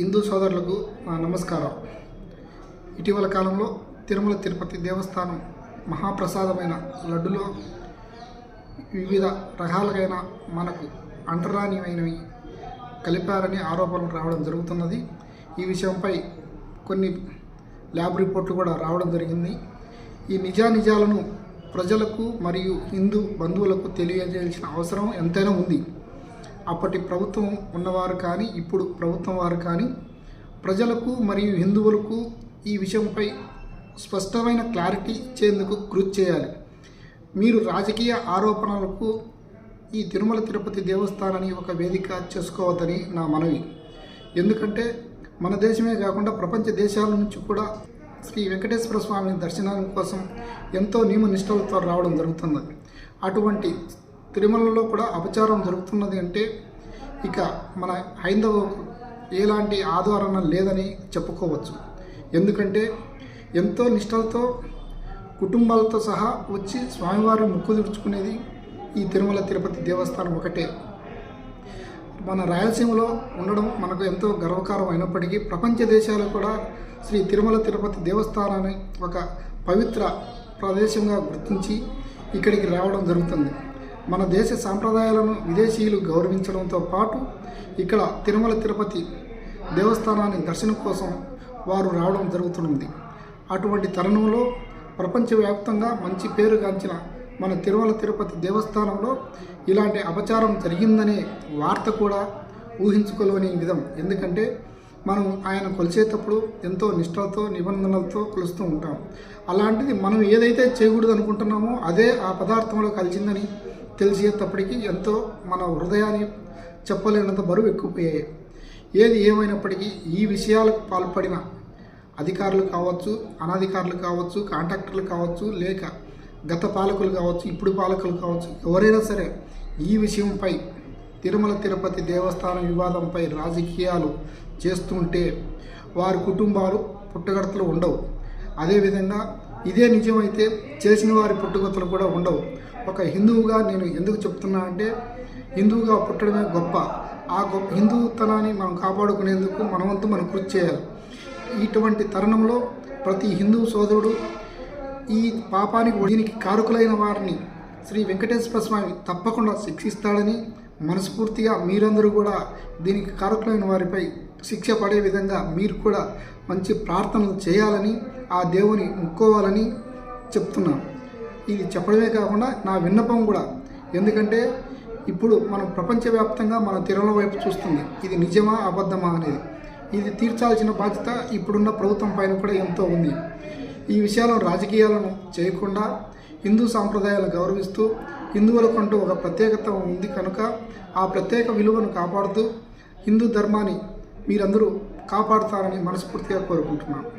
హిందూ సోదరులకు నా నమస్కారం. ఇటీవల కాలంలో తిరుమల తిరుపతి దేవస్థానం మహాప్రసాదమైన లడ్డులో వివిధ రకాలైన మనకు అంటరానిమైనవి కలిపారని ఆరోపణలు రావడం జరుగుతున్నది. ఈ విషయంపై కొన్ని ల్యాబ్ రిపోర్ట్లు కూడా రావడం జరిగింది. ఈ నిజానిజాలను ప్రజలకు మరియు హిందూ బంధువులకు తెలియజేయాల్సిన అవసరం ఎంతైనా ఉంది. అప్పటి ప్రభుత్వం ఉన్నవారు కానీ ఇప్పుడు ప్రభుత్వం వారు కానీ ప్రజలకు మరియు హిందువులకు ఈ విషయంపై స్పష్టమైన క్లారిటీ ఇచ్చేందుకు కృషి చేయాలి. మీరు రాజకీయ ఆరోపణలకు ఈ తిరుమల తిరుపతి దేవస్థానాన్ని ఒక వేదిక చేసుకోవద్దని నా మనవి. ఎందుకంటే మన దేశమే కాకుండా ప్రపంచ దేశాల నుంచి కూడా శ్రీ వెంకటేశ్వర స్వామి దర్శనం కోసం ఎంతో నియమ నిష్టలతో రావడం జరుగుతుంది అటువంటి తిరుమలలో కూడా అపచారం జరుగుతున్నది అంటే ఇక మన హైందవ ఎలాంటి ఆధారణ లేదని చెప్పుకోవచ్చు. ఎందుకంటే ఎంతో నిష్టలతో కుటుంబాలతో సహా వచ్చి స్వామివారి ముక్కు తుడుచుకునేది ఈ తిరుమల తిరుపతి దేవస్థానం ఒకటే. మన రాయలసీమలో ఉండడం మనకు ఎంతో గర్వకారం అయినప్పటికీ ప్రపంచ దేశాలు కూడా శ్రీ తిరుమల తిరుపతి దేవస్థానాన్ని ఒక పవిత్ర ప్రదేశంగా గుర్తించి ఇక్కడికి రావడం జరుగుతుంది. మన దేశ సాంప్రదాయాలను విదేశీయులు గౌరవించడంతో పాటు ఇక్కడ తిరుమల తిరుపతి దేవస్థానాన్ని దర్శనం కోసం వారు రావడం జరుగుతుంది అటువంటి తరుణంలో ప్రపంచవ్యాప్తంగా మంచి పేరుగాంచిన మన తిరుమల తిరుపతి దేవస్థానంలో ఇలాంటి అపచారం జరిగిందనే వార్త కూడా ఊహించుకోలేని విధం. ఎందుకంటే మనం ఆయన కొలిచేటప్పుడు ఎంతో నిష్ఠతో నిబంధనలతో కొలుస్తూ ఉంటాం. అలాంటిది మనం ఏదైతే చేయకూడదు అనుకుంటున్నామో అదే ఆ పదార్థంలో కలిసిందని తెలిసేటప్పటికీ ఎంతో మన హృదయాన్ని చెప్పలేనంత బరువు ఎక్కువపోయాయి. ఏది ఏమైనప్పటికీ ఈ విషయాలకు పాల్పడిన అధికారులు కావచ్చు అనధికారులు కావచ్చు కాంట్రాక్టర్లు కావచ్చు లేక గత పాలకులు కావచ్చు ఇప్పుడు పాలకులు కావచ్చు ఎవరైనా సరే ఈ విషయంపై తిరుమల తిరుపతి దేవస్థానం వివాదంపై రాజకీయాలు చేస్తుంటే వారి కుటుంబాలు పుట్టగడతలు ఉండవు. అదేవిధంగా ఇదే నిజమైతే చేసిన వారి పుట్టుగతలు కూడా ఉండవు. ఒక హిందువుగా నేను ఎందుకు చెప్తున్నా అంటే హిందువుగా పుట్టడమే గొప్ప. ఆ గొప్ప హిందూతనాన్ని మనం కాపాడుకునేందుకు మనవంతు మనం కృషి చేయాలి. ఇటువంటి తరుణంలో ప్రతి హిందూ సోదరుడు ఈ పాపానికి దీనికి కారకులైన వారిని శ్రీ వెంకటేశ్వర స్వామి తప్పకుండా శిక్షిస్తాడని మనస్ఫూర్తిగా మీరందరూ కూడా దీనికి కారకులైన వారిపై శిక్ష పడే విధంగా మీరు కూడా మంచి ప్రార్థనలు చేయాలని ఆ దేవుని ముక్కోవాలని చెప్తున్నాను. ఇది చెప్పడమే కాకుండా నా విన్నపం కూడా. ఎందుకంటే ఇప్పుడు మనం ప్రపంచవ్యాప్తంగా మన తిరుమల వైపు చూస్తుంది. ఇది నిజమా అబద్ధమా అనేది. ఇది తీర్చాల్సిన బాధ్యత ఇప్పుడున్న ప్రభుత్వం పైన కూడా ఎంతో ఉంది. ఈ విషయాలను రాజకీయాలను చేయకుండా హిందూ సాంప్రదాయాలను గౌరవిస్తూ హిందువులకంటూ ఒక ప్రత్యేకత ఉంది కనుక ఆ ప్రత్యేక విలువను కాపాడుతూ హిందూ ధర్మాన్ని మీరందరూ కాపాడుతారని మనస్ఫూర్తిగా కోరుకుంటున్నాను.